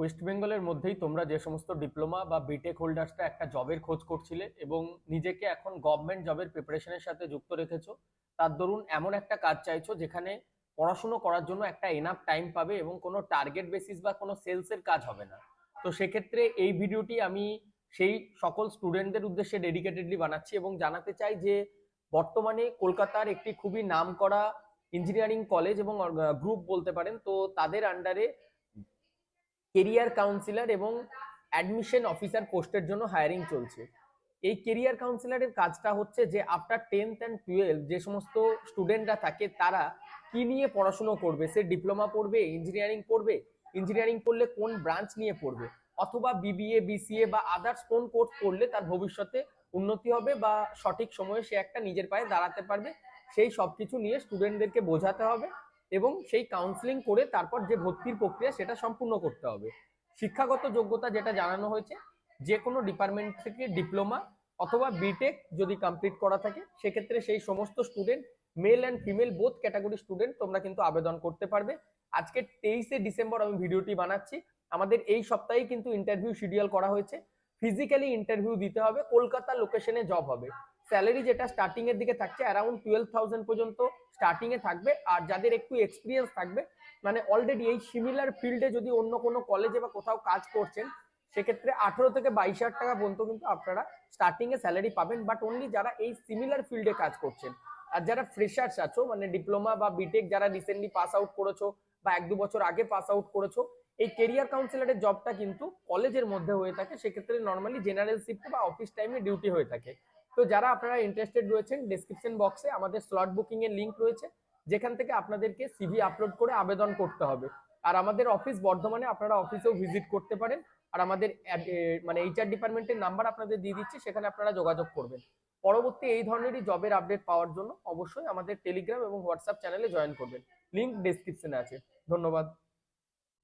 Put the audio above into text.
West বেঙ্গলের মধ্যেই তোমরা যে সমস্ত ডিপ্লোমা বা বিটেক হোল্ডার্সরা একটা জবের খোঁজ করছিলে এবং নিজেকে এখন গভর্নমেন্ট জবের প্রিপারেশনের সাথে যুক্ত রেখেছো, তার দরুন এমন একটা কাজ চাইছো যেখানে পড়াশুনো করার জন্য একটা এনাফ টাইম পাবে এবং কোনো টার্গেট বেসিস বা কোনো সেলসের কাজ হবে না। তো সেক্ষেত্রে এই ভিডিওটি আমি সেই সকল স্টুডেন্টদের উদ্দেশ্যে ডেডিকেটেডলি বানাচ্ছি এবং জানাতে চাই যে বর্তমানে কলকাতার একটি খুবই নামকরা ইঞ্জিনিয়ারিং কলেজ এবং গ্রুপ বলতে পারেন, তো তাদের আন্ডারে কেরিয়ার কাউন্সিলর এবং অ্যাডমিশন অফিসার পোস্টের জন্য হায়ারিং চলছে। এই কেরিয়ার কাউন্সিলরের কাজটা হচ্ছে যে আফটার টেন্থ অ্যান্ড টুয়েলভ যে সমস্ত স্টুডেন্টরা থাকে, তারা কি নিয়ে পড়াশুনো করবে? সে ডিপ্লোমা পড়বে ইঞ্জিনিয়ারিং পড়বে ইঞ্জিনিয়ারিং পড়লে কোন ব্রাঞ্চ নিয়ে পড়বে? অথবা বিবিএ বিসিএ বা আদার্স কোন কোর্স পড়লে তার ভবিষ্যতে উন্নতি হবে বা সঠিক সময়ে সে একটা নিজের পায়ে দাঁড়াতে পারবে? সেই সব কিছু নিয়ে স্টুডেন্টদেরকে বোঝাতে হবে। এবং সেই কাউন্সিলিং করে তারপর যে ভর্তির প্রক্রিয়া সেটা সম্পূর্ণ করতে হবে। শিক্ষাগত যোগ্যতা যেটা জানানো হয়েছে যে কোনো ডিপার্টমেন্ট থেকে ডিপ্লোমা অথবা বিটেক যদি কমপ্লিট করা থাকে, সেক্ষেত্রে সেই সমস্ত student male and female both category student তোমরা কিন্তু আবেদন করতে পারবে। আজকে তেইশে ডিসেম্বর আমি ভিডিওটি বানাচ্ছি। আমাদের এই সপ্তাহেই কিন্তু ইন্টারভিউ শিডিউল করা হয়েছে। ফিজিক্যালি ইন্টারভিউ দিতে হবে, কলকাতা লোকেশনে জব হবে। স্যালারি যেটা স্টার্টিং এর দিকে থাকছে অ্যারাউন্ড টুয়েলভ থাউজেন্ড পর্যন্ত স্টার্টিং এ থাকবে। আর যাদের একটু এক্সপিরিয়েন্স থাকবে মানে অলরেডি এই সিমিলার ফিল্ডে যদি অন্য কোনো কলেজে বা কোথাও কাজ করছেন, সেক্ষেত্রে আঠেরো থেকে বাইশ হাজার টাকা পর্যন্ত কিন্তু আপনারা স্টার্টিং এ স্যালারি পাবেন। বাট অনলি যারা এই সিমিলার ফিল্ডে কাজ করছেন। আর যারা ফ্রেশার্স আছো মানে ডিপ্লোমা বা বিটেক যারা রিসেন্টলি পাস আউট করেছ বা এক দু বছর আগে পাস আউট করেছ, এই কেরিয়ার কাউন্সিলরের জবটা কিন্তু কলেজের মধ্যে হয়ে থাকে। সেক্ষেত্রে নর্মালি জেনারেল শিফট বা অফিস টাইমে ডিউটি হয়ে থাকে। তো যারা আপনারা ইন্টারেস্টেড রয়েছেন ডেসক্রিপশন বক্সে আমাদের স্লট বুকিং এর লিংক রয়েছে, যেখান থেকে আপনাদেরকে সিভি আপলোড করে আবেদন করতে হবে। আর আমাদের অফিস বর্ধমানে আপনারা অফিসেও ভিজিট করতে পারেন। আর আমাদের মানে এইচআর ডিপার্টমেন্টের নাম্বার আপনাদের দিয়ে দিচ্ছি, সেখানে আপনারা যোগাযোগ করবেন। পরবর্তী এই ধরনেরই জবের আপডেট পাওয়ার জন্য অবশ্যই আমাদের টেলিগ্রাম এবং হোয়াটসঅ্যাপ চ্যানেলে জয়েন করবেন। লিংক ডেসক্রিপশনে আছে। ধন্যবাদ।